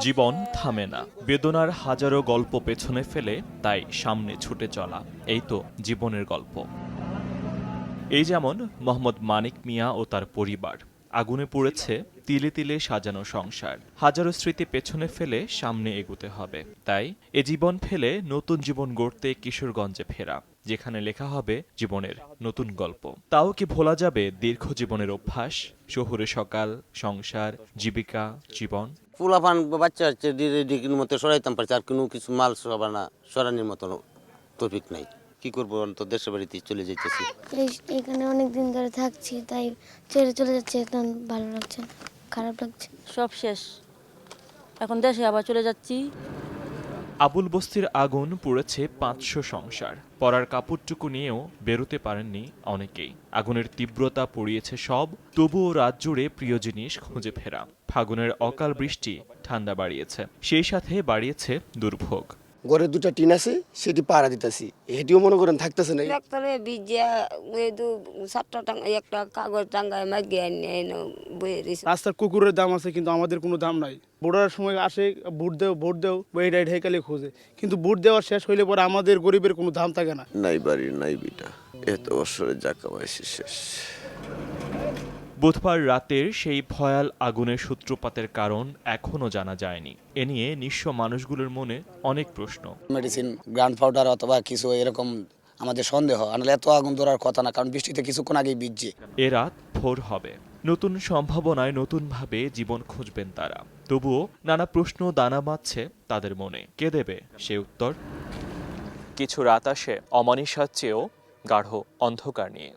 জীবন থামে না। বেদনার হাজারো গল্প পেছনে ফেলে, তাই সামনে ছুটে চলা, এই তো জীবনের গল্প। এই যেমন মোহাম্মদ মানিক মিয়া ও তার পরিবার। আগুনে পুড়েছে, তিলে তিলে সাজানো সংসার। হাজারো স্মৃতি পেছনে ফেলে সামনে এগুতে হবে। তাই এ জীবন ফেলে নতুন জীবন গড়তে কিশোরগঞ্জে ফেরা, যেখানে লেখা হবে জীবনের নতুন গল্প। তাও কি ভোলা যাবে দীর্ঘ জীবনের অভ্যাস? শহুরে সকাল, সংসার, জীবিকা, জীবন? ফুলাফান বাচ্চা হচ্ছে মতো সরাইতাম পারছে আর কোনো কিছু মাল সবা না সরানির মতো টপিক নাই। কি করব? তো দেশের বাড়িতে চলে যাইতেছি। এই- এখানে অনেক দিন ধরে থাকছি তাই ছেড়ে চলে যাচ্ছে এখন ভালো লাগছে খারাপ লাগছে। সব শেষ। এখন দেশে আবার চলে যাচ্ছি। আবুল বস্তির আগুন পুড়েছে পাঁচশো সংসার। পরার কাপড়টুকু নিয়েও বেরোতে পারেননি অনেকেই। আগুনের তীব্রতা পড়িয়েছে সব তবুও রাত জুড়ে প্রিয় জিনিস খুঁজে ফেরা। ফাগুনের অকাল বৃষ্টি ঠান্ডা বাড়িয়েছে সেই সাথে বাড়িয়েছে দুর্ভোগ। ঘরে দুটা টিন আছে সেটি পাড়া দিতেছি। এটিও মনে করেন থাকতেছে না ডাক্তারে বিজিয়া ওই দু সাতটা টাঙ্গা একটা কাগজ টাঙ্গায় মাগিয়ে রাস্তার কুকুরের দাম আছে কিন্তু আমাদের কোনো দাম নাই। ভোটার সময় আসে ভোট দেও ভোট দেও এই রাইড হেকালে খোঁজে। কিন্তু ভোট দেওয়ার শেষ হইলে পরে আমাদের গরিবের কোনো দাম থাকে না। নাই বাড়ি নাই বিটা। এত বছরে যা কামাইছি শেষ। বুধবার রাতের সেই ভয়াল আগুনের সূত্রপাতের কারণ এখনও জানা যায়নি। এ নিয়ে নিঃস্ব মানুষগুলোর মনে অনেক প্রশ্ন। মেডিসিন গ্রান্ড পাউডার অথবা কিছু এরকম আমাদের সন্দেহ। আনলে এত আগুন ধরার কথা না কারণ বৃষ্টিতে কিছুক্ষণ আগেই বিজছে এ রাত ভোর হবে। নতুন সম্ভাবনায় নতুনভাবে জীবন খুঁজবেন তারা। তবুও নানা প্রশ্ন দানা বাঁধছে তাদের মনে। কে দেবে সে উত্তর? কিছু রাত আসে অমানিসার চেয়েও গাঢ় অন্ধকার নিয়ে।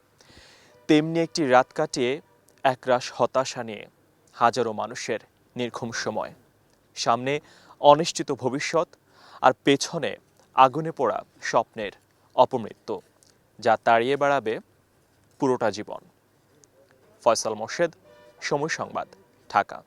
তেমনি একটি রাত কাটিয়ে একরাশ হতাশা নিয়ে হাজারো মানুষের নির্ঘুম সময়। সামনে অনিশ্চিত ভবিষ্যৎ আর পেছনে আগুনে পোড়া স্বপ্নের অপমৃত্যু, যা তাড়িয়ে বেড়াবে পুরোটা জীবন। ফয়সাল মোর্শেদ, সময় সংবাদ, ঢাকা।